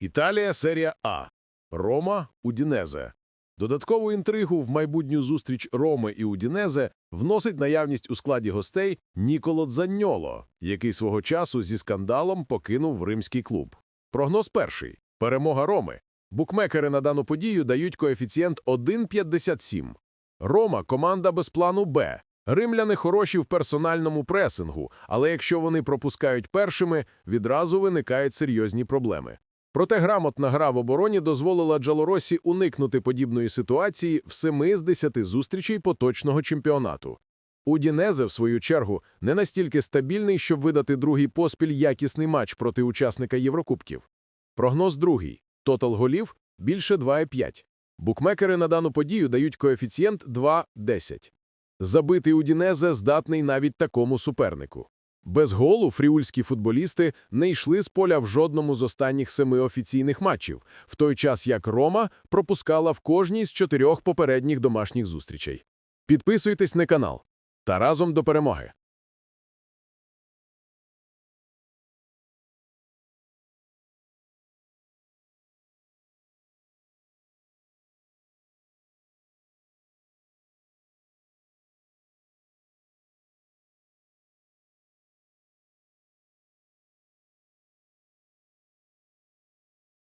Італія, серія А. Рома, Удінезе. Додаткову інтригу в майбутню зустріч Роми і Удінезе вносить наявність у складі гостей Ніколо Дзаньоло, який свого часу зі скандалом покинув римський клуб. Прогноз перший. Перемога Роми. Букмекери на дану подію дають коефіцієнт 1,57. Рома – команда без плану «Б». Римляни хороші в персональному пресингу, але якщо вони пропускають першими, відразу виникають серйозні проблеми. Проте грамотна гра в обороні дозволила Джалоросі уникнути подібної ситуації в 7 з 10 зустрічей поточного чемпіонату. Удінезе, в свою чергу, не настільки стабільний, щоб видати другий поспіль якісний матч проти учасника Єврокубків. Прогноз другий. Тотал голів – більше 2,5. Букмекери на дану подію дають коефіцієнт 2,10. Забитий Удінезе здатний навіть такому супернику. Без голу фріульські футболісти не йшли з поля в жодному з останніх семи офіційних матчів, в той час як Рома пропускала в кожній з чотирьох попередніх домашніх зустрічей. Підписуйтесь на канал. Та разом до перемоги!